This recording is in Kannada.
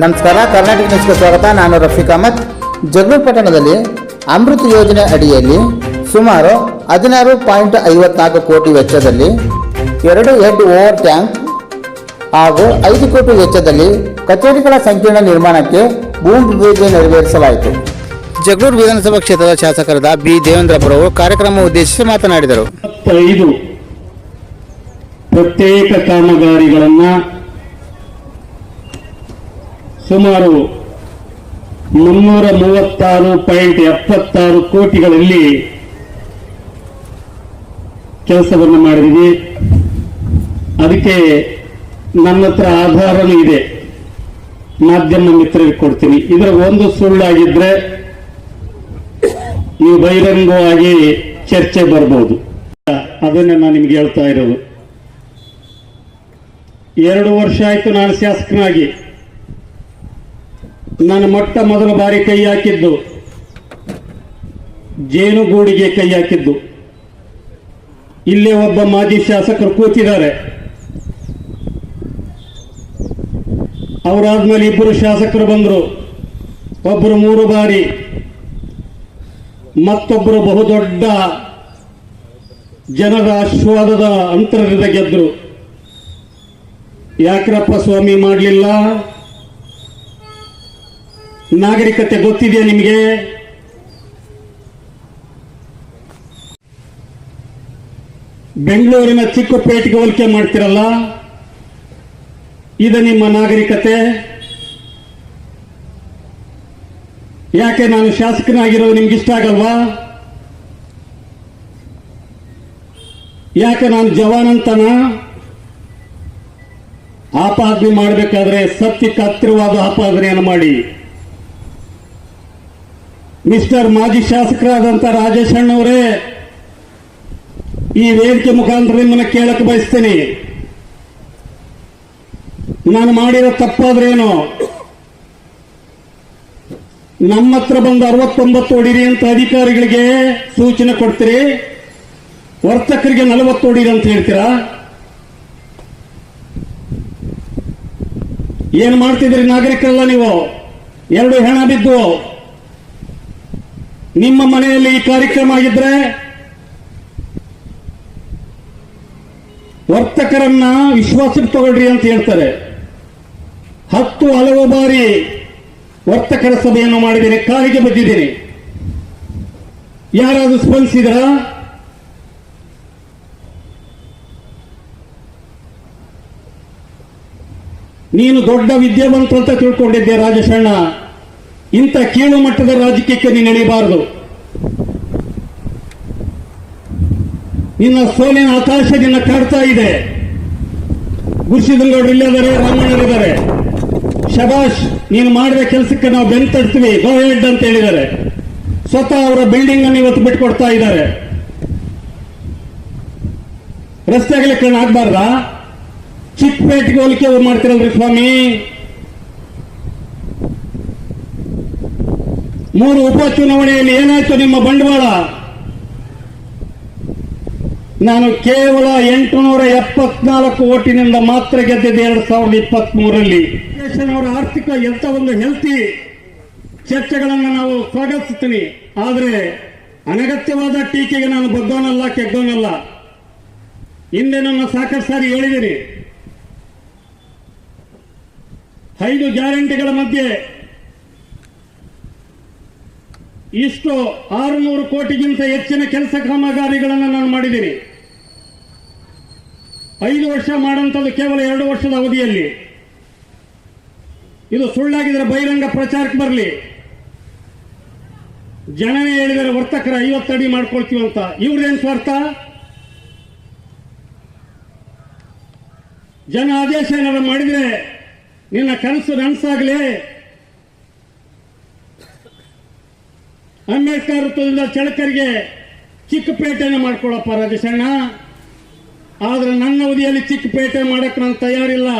ನಮಸ್ಕಾರ, ಕರ್ನಾಟಕ ನ್ಯೂಸ್ಗೆ ಸ್ವಾಗತ. ನಾನು ರಫೀಕ್ ಅಹಮದ್. ಜಗಳೂರು ಪಟ್ಟಣದಲ್ಲಿ ಅಮೃತ್ ಯೋಜನೆ ಅಡಿಯಲ್ಲಿ ಸುಮಾರು ಹದಿನಾರು ಪಾಯಿಂಟ್ ಐವತ್ನಾಲ್ಕು ಕೋಟಿ ವೆಚ್ಚದಲ್ಲಿ ಎರಡು ಹೆಡ್ ಓವರ್ ಟ್ಯಾಂಕ್ ಹಾಗೂ ಐದು ಕೋಟಿ ವೆಚ್ಚದಲ್ಲಿ ಕಚೇರಿಗಳ ಸಂಕೀರ್ಣ ನಿರ್ಮಾಣಕ್ಕೆ ಭೂಮಿ ಪೂಜೆ ನೆರವೇರಿಸಲಾಯಿತು. ಜಗಳೂರು ವಿಧಾನಸಭಾ ಕ್ಷೇತ್ರದ ಶಾಸಕರಾದ ಬಿ. ದೇವೇಂದ್ರಪ್ಪರವರು ಕಾರ್ಯಕ್ರಮ ಉದ್ದೇಶಿಸಿ ಮಾತನಾಡಿದರು. ಪ್ರತ್ಯೇಕ ಕಾಮಗಾರಿಗಳನ್ನ ಸುಮಾರು ಮುನ್ನೂರ ಮೂವತ್ತಾರು ಪಾಯಿಂಟ್ ಎಪ್ಪತ್ತಾರು ಕೋಟಿಗಳಲ್ಲಿ ಕೆಲಸವನ್ನು ಮಾಡಿದ್ವಿ ಅದಕ್ಕೆ ನನ್ನ ಹತ್ರ ಆಧಾರನೂ ಇದೆ. ಮಾಧ್ಯಮ ಮಿತ್ರರಿಗೆ ಕೊಡ್ತೀನಿ. ಇದರ ಒಂದು ಸುಳ್ಳಾಗಿದ್ರೆ ನೀವು ಬಹಿರಂಗವಾಗಿ ಚರ್ಚೆ ಬರ್ಬೋದು. ಅದನ್ನೇ ನಾನು ನಿಮ್ಗೆ ಹೇಳ್ತಾ ಇರೋದು. ಎರಡು ವರ್ಷ ಆಯ್ತು ನಾನು ಶಾಸಕನಾಗಿ. ನಾನು ಮೊಟ್ಟ ಮೊದಲ ಬಾರಿ ಕೈ ಹಾಕಿದ್ದು ಜೇನುಗೂಡಿಗೆ ಕೈ ಹಾಕಿದ್ದು. ಇಲ್ಲೇ ಒಬ್ಬ ಮಾಜಿ ಶಾಸಕರು ಕೂತಿದ್ದಾರೆ. ಅವರಾದ್ಮೇಲೆ ಇಬ್ಬರು ಶಾಸಕರು ಬಂದರು. ಒಬ್ಬರು ಮೂರು ಬಾರಿ ಮತ್ತೊಬ್ಬರು ಬಹುದೊಡ್ಡ ಜನರ ಆಶೀರ್ವಾದದ ಅಂತರದಿಂದ ಗೆದ್ದರು ಯಾಕ್ರಪ್ಪ ಸ್ವಾಮಿ ಮಾಡಲಿಲ್ಲ? ನಾಗರಿಕತೆ ಗೊತ್ತಿದೆಯಾ ನಿಮಗೆ? ಬೆಂಗಳೂರಿನ ಚಿಕ್ಕಪೇಟೆಗೆ ಹೋಲಿಕೆ ಮಾಡ್ತಿರಲ್ಲ, ಇದು ನಿಮ್ಮ ನಾಗರಿಕತೆ. ಯಾಕೆ ನಾನು ಶಾಸಕನಾಗಿರೋದು ನಿಮ್ಗೆ ಇಷ್ಟ ಆಗಲ್ವಾ? ಯಾಕೆ ನಾನು ಜವಾನ್ ಅಂತನ ಆಪಾದನೆ ಮಾಡಬೇಕಾದ್ರೆ ಸತ್ಯಕ್ಕೆ ಹತ್ತಿರವಾದ ಆಪಾದನೆಯನ್ನು ಮಾಡಿ. ಮಿಸ್ಟರ್ ಮಾಜಿ ಶಾಸಕರಾದಂಥ ರಾಜೇಶ್ ಅಣ್ಣವರೇ ಈ ವೇದಿಕೆ ಮುಖಾಂತರ ನಿಮ್ಮನ್ನ ಕೇಳಕ್ಕೆ ಬಯಸ್ತೀನಿ. ನಾನು ಮಾಡಿರೋ ತಪ್ಪಾದ್ರೇನು? ನಮ್ಮ ಹತ್ರ ಬಂದು ಅರವತ್ತೊಂಬತ್ತು ಹೊಡಿರಿ ಅಂತ ಅಧಿಕಾರಿಗಳಿಗೆ ಸೂಚನೆ ಕೊಡ್ತೀರಿ? ವರ್ತಕರಿಗೆ ನಲವತ್ತು ಹೊಡಿರಿ ಅಂತ ಹೇಳ್ತೀರಾ? ಏನ್ ಮಾಡ್ತಿದ್ರಿ ನಾಗರಿಕರಲ್ಲ ನೀವು? ಎರಡು ಹೆಣ ಬಿದ್ದು ನಿಮ್ಮ ಮನೆಯಲ್ಲಿ ಈ ಕಾರ್ಯಕ್ರಮ ಆಗಿದ್ರೆ ವರ್ತಕರನ್ನ ವಿಶ್ವಾಸಕ್ಕೆ ತಗೊಳ್ರಿ ಅಂತ ಹೇಳ್ತಾರೆ. ಹತ್ತು ಹಲವು ಬಾರಿ ವರ್ತಕರ ಸಭೆಯನ್ನು ಮಾಡಿದ್ದೀನಿ, ಕಾಲಿಗೆ ಬಿದ್ದಿದ್ದೀನಿ ಯಾರಾದರೂ ಸ್ಪಂದಿಸಿದ್ರ? ನೀನು ದೊಡ್ಡ ವಿದ್ಯಾವಂತ ಅಂತ ತಿಳ್ಕೊಂಡಿದ್ದೆ ರಾಜೇಶಣ್ಣ. ಇಂಥ ಕೀಳು ಮಟ್ಟದ ರಾಜಕೀಯಕ್ಕೆ ನೀನು ಇಳಿಬಾರದು ನಿನ್ನ ಸೋಲಿನ ಆಕಾಶ ನಿನ್ನ ಕಾಡ್ತಾ ಇದೆ. ಗುರುಸಿದಂಗೌಡರು ಇಲ್ಲದಾರೆ ರಾಮಣ್ಣರಿದ್ದಾರೆ ಶಬಾಷ್, ನೀನು ಮಾಡಿದ ಕೆಲಸಕ್ಕೆ ನಾವು ಬೆನ್ ತಡ್ತೀವಿ, ಗೋ ಹೆಡ್ ಅಂತ ಹೇಳಿದ್ದಾರೆ. ಸ್ವತಃ ಅವರ ಬಿಲ್ಡಿಂಗ್ ಅನ್ನು ಇವತ್ತು ಬಿಟ್ಕೊಡ್ತಾ ಇದ್ದಾರೆ. ರಸ್ತೆ ಅಗಲೀಕರಣ ಆಗ್ಬಾರ್ದಾ ಚಿಕ್ಕಪೇಟೆಗೆ ಹೋಲಿಕೆ ಮಾಡ್ತಿರಲ್ರಿ ಸ್ವಾಮಿ? ಮೂರು ಉಪಚುನಾವಣೆಯಲ್ಲಿ ಏನಾಯ್ತು ನಿಮ್ಮ ಬಂಡವಾಳ? ನಾನು ಕೇವಲ ಎಂಟುನೂರ ಎಪ್ಪತ್ನಾಲ್ಕು ಓಟಿನಿಂದ ಮಾತ್ರ ಗೆದ್ದಿದ್ದೆ ಎರಡ್ ಸಾವಿರದ ಇಪ್ಪತ್ತ್ ಮೂರರಲ್ಲಿ ಅವರ ಆರ್ಥಿಕ ಎಂತ ಒಂದು ಹೆಲ್ತಿ ಚರ್ಚೆಗಳನ್ನು ನಾವು ಸ್ವಾಗತಿಸ್ತೀನಿ. ಆದರೆ ಅನಗತ್ಯವಾದ ಟೀಕೆಗೆ ನಾನು ಬಗ್ಗೋನಲ್ಲ ಕೆಗ್ಗೋನಲ್ಲ ಹಿಂದೆ ನನ್ನ ಸಾಕಷ್ಟು ಸಾರಿ ಹೇಳಿದ್ದೀನಿ ಐದು ಗ್ಯಾರಂಟಿಗಳ ಮಧ್ಯೆ ಇಷ್ಟು ಆರುನೂರು ಕೋಟಿಗಿಂತ ಹೆಚ್ಚಿನ ಕೆಲಸ ಕಾಮಗಾರಿಗಳನ್ನು ನಾನು ಮಾಡಿದ್ದೀನಿ. ಐದು ವರ್ಷ ಮಾಡಂತದ್ದು ಕೇವಲ ಎರಡು ವರ್ಷದ ಅವಧಿಯಲ್ಲಿ. ಇದು ಸುಳ್ಳಾಗಿದ್ರೆ ಬಹಿರಂಗ ಪ್ರಚಾರಕ್ಕೆ ಬರಲಿ. ಜನನೇ ಹೇಳಿದರೆ ವರ್ತಕರ ಐವತ್ತಡಿ ಮಾಡ್ಕೊಳ್ತೀವಿ ಅಂತ. ಇವ್ರದೇನು ಸ್ವಾರ್ಥ? ಜನ ಆದೇಶ ಏನಾದ್ರು ಮಾಡಿದ್ರೆ ನಿನ್ನ ಕನಸು ನನಸಾಗಲಿ ಅಂಬೇಡ್ಕರ್ ವೃತ್ತದಿಂದ ಚಳಕರಿಗೆ ಚಿಕ್ಕಪೇಟೆನ ಮಾಡ್ಕೊಳ್ಳಪ್ಪ ರಾಜೇಶಣ್ಣ. ಆದ್ರೆ ನನ್ನ ಅವಧಿಯಲ್ಲಿ ಚಿಕ್ಕಪೇಟೆ ಮಾಡಕ್ ನಾನು ತಯಾರಿಲ್ಲ.